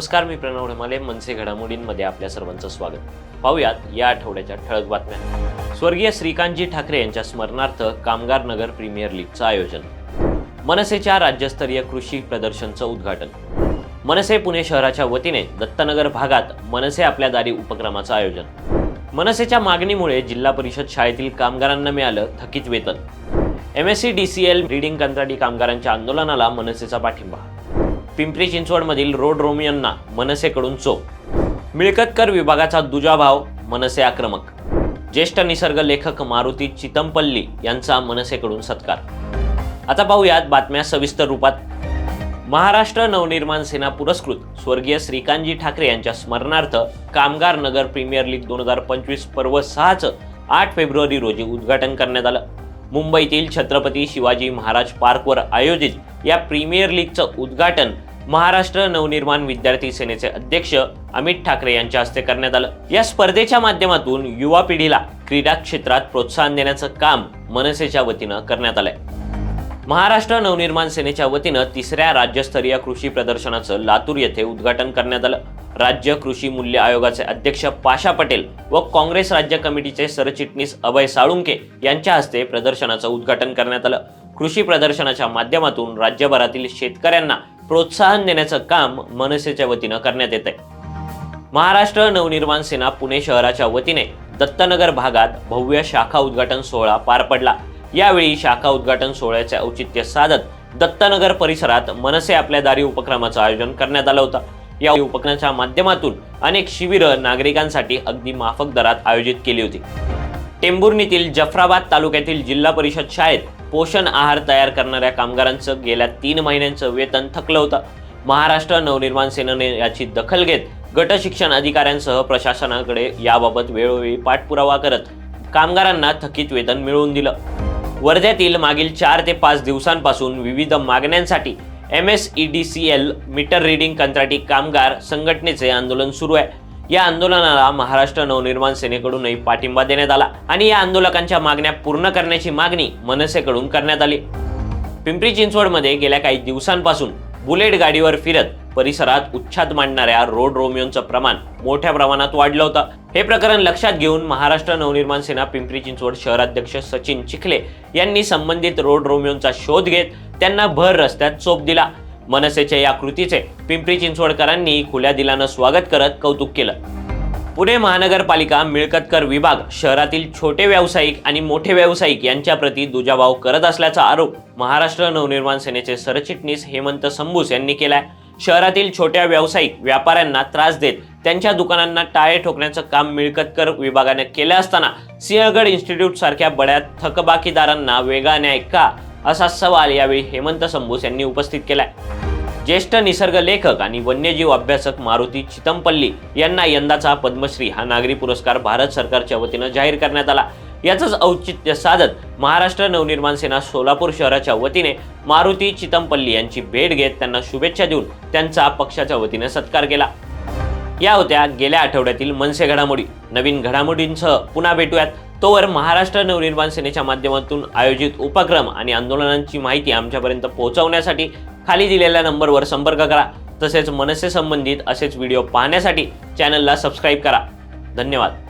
नमस्कार मी प्रणव ढमाले मनसे घडामोडींमध्ये आपल्या सर्वांचं स्वागत. पाहूयात या आठवड्याच्या ठळक बातम्या. स्वर्गीय श्रीकांतजी ठाकरे यांच्या स्मरणार्थ कामगार नगर प्रीमियर लीगचं आयोजन. मनसेच्या राज्यस्तरीय कृषी प्रदर्शनचं उद्घाटन. मनसे पुणे शहराच्या वतीने दत्तनगर भागात मनसे आपल्या दारी उपक्रमाचं आयोजन. मनसेच्या मागणीमुळे जिल्हा परिषद शाळेतील कामगारांना मिळालं थकीत वेतन. M S C D C L reading कंत्राटी कामगारांच्या आंदोलनाला मनसेचा पाठिंबा. पिंपरी चिंचवडमधील रोड रोमियोंना मनसेकडून चोप. मिळकत कर विभागाचा दुजाभाव मनसे आक्रमक. ज्येष्ठ निसर्ग लेखक मारुती चितमपल्ली यांचा मनसेकडून सत्कार. आता पाहूयात बातम्या सविस्तर रूपात. महाराष्ट्र नवनिर्माण सेना पुरस्कृत स्वर्गीय श्रीकांतजी ठाकरे यांच्या स्मरणार्थ कामगार नगर प्रीमियर लीग दोन हजार पंचवीस पर्व सहाचं आठ फेब्रुवारी रोजी उद्घाटन करण्यात आलं. मुंबईतील छत्रपती शिवाजी महाराज पार्कवर आयोजित या प्रीमियर लीगचं उद्घाटन महाराष्ट्र नवनिर्माण विद्यार्थी सेनेचे अध्यक्ष अमित ठाकरे यांच्या हस्ते करण्यात आलं. या स्पर्धेच्या माध्यमातून युवा पिढीला क्रीडा क्षेत्रात प्रोत्साहन देण्याचं काम मनसेच्या वतीनं करण्यात आलंय. महाराष्ट्र नवनिर्माण सेनेच्या वतीनं तिसऱ्या राज्यस्तरीय कृषी प्रदर्शनाचं लातूर येथे उद्घाटन करण्यात आलं. राज्य कृषी मूल्य आयोगाचे अध्यक्ष पाशा पटेल व काँग्रेस राज्य कमिटीचे सरचिटणीस अभय साळुंके यांच्या हस्ते प्रदर्शनाचं उद्घाटन करण्यात आलं. कृषी प्रदर्शनाच्या माध्यमातून राज्यभरातील शेतकऱ्यांना प्रोत्साहन देण्याचं काम मनसेच्या वतीनं करण्यात येत आहे महाराष्ट्र नवनिर्माण सेना पुणे शहराच्या वतीने दत्तनगर भागात भव्य शाखा उद्घाटन सोहळा पार पडला. यावेळी शाखा उद्घाटन सोहळ्याचे औचित्य साधत दत्तनगर परिसरात मनसे आपल्या दारी उपक्रमाचं आयोजन करण्यात आलं होतं. या उपक्रमाच्या माध्यमातून अनेक शिबिरं नागरिकांसाठी अगदी माफक दरात आयोजित केली होती. टेंभुर्णीतील जफराबाद तालुक्यातील जिल्हा परिषद शाळेत पोषण आहार तयार करणाऱ्या कामगारांचं गेल्या तीन महिन्यांचं वेतन थकलं होतं. महाराष्ट्र नवनिर्माण सेनेने याची दखल घेत गट शिक्षण अधिकाऱ्यांसह प्रशासनाकडे याबाबत वेळोवेळी पाठपुरावा करत कामगारांना थकीत वेतन मिळवून दिलं. वर्ध्यातील मागील चार ते पाच दिवसांपासून विविध मागण्यांसाठी M S E D C L meter reading कंत्राटी कामगार संघटनेचे आंदोलन सुरू आहे. या आंदोलनाला महाराष्ट्र नवनिर्माण सेनेकडूनही पाठिंबा देण्यात आला आणि या आंदोलकांच्या मागण्या पूर्ण करण्याची मागणी मनसेकडून करण्यात आली. पिंपरी चिंचवडमध्ये गेल्या काही दिवसांपासून बुलेट गाडीवर फिरत परिसरात उच्छाद मांडणाऱ्या रोड रोमियोंचं प्रमाण मोठ्या प्रमाणात वाढलं होतं. हे प्रकरण लक्षात घेऊन महाराष्ट्र नवनिर्माण सेना पिंपरी चिंचवड शहराध्यक्ष सचिन चिखले यांनी संबंधित रोड रोमियोंचा शोध घेत त्यांना भर रस्त्यात चोप दिला. मनसेच्या या कृतीचे पिंपरी चिंचवडकरांनी खुल्या दिलानं स्वागत करत कौतुक केलं. पुणे महानगरपालिका मिळकतकर विभाग शहरातील छोटे व्यावसायिक आणि मोठे व्यावसायिक यांच्याप्रती दुजाभाव करत असल्याचा आरोप महाराष्ट्र नवनिर्माण सेनेचे सरचिटणीस हेमंत संबूस यांनी केलाय. शहरातील छोट्या व्यावसायिक व्यापाऱ्यांना त्रास देत त्यांच्या दुकानांना टाळे ठोकण्याचं काम मिळकतकर विभागाने केलं असताना सिंहगड इन्स्टिट्यूट सारख्या बड्या थकबाकीदारांना वेगाने न्याय का असा सवाल यावेळी हेमंत संबूस यांनी उपस्थित केलाय. ज्येष्ठ निसर्ग लेखक आणि वन्यजीव अभ्यासक मारुती चितमपल्ली यांना यंदाचा पद्मश्री हा नागरी पुरस्कार भारत सरकारच्या वतीनं जाहीर करण्यात आला. याचंच औचित्य साधत महाराष्ट्र नवनिर्माण सेना सोलापूर शहराच्या वतीने मारुती चितमपल्ली यांची भेट घेत त्यांना शुभेच्छा देऊन त्यांचा पक्षाच्या वतीने सत्कार केला. या होत्या गेल्या आठवड्यातील मनसे घडामोडी. नवीन घडामोडींसह पुन्हा भेटूयात. तोवर महाराष्ट्र नवनिर्माण सेनेच्या माध्यमातून आयोजित उपक्रम आणि आंदोलनांची माहिती आमच्यापर्यंत पोहोचवण्यासाठी खाली दिलेल्या नंबरवर संपर्क करा. तसेच मनसे संबंधित असेच व्हिडिओ पाहण्यासाठी चॅनलला सबस्क्राईब करा. धन्यवाद.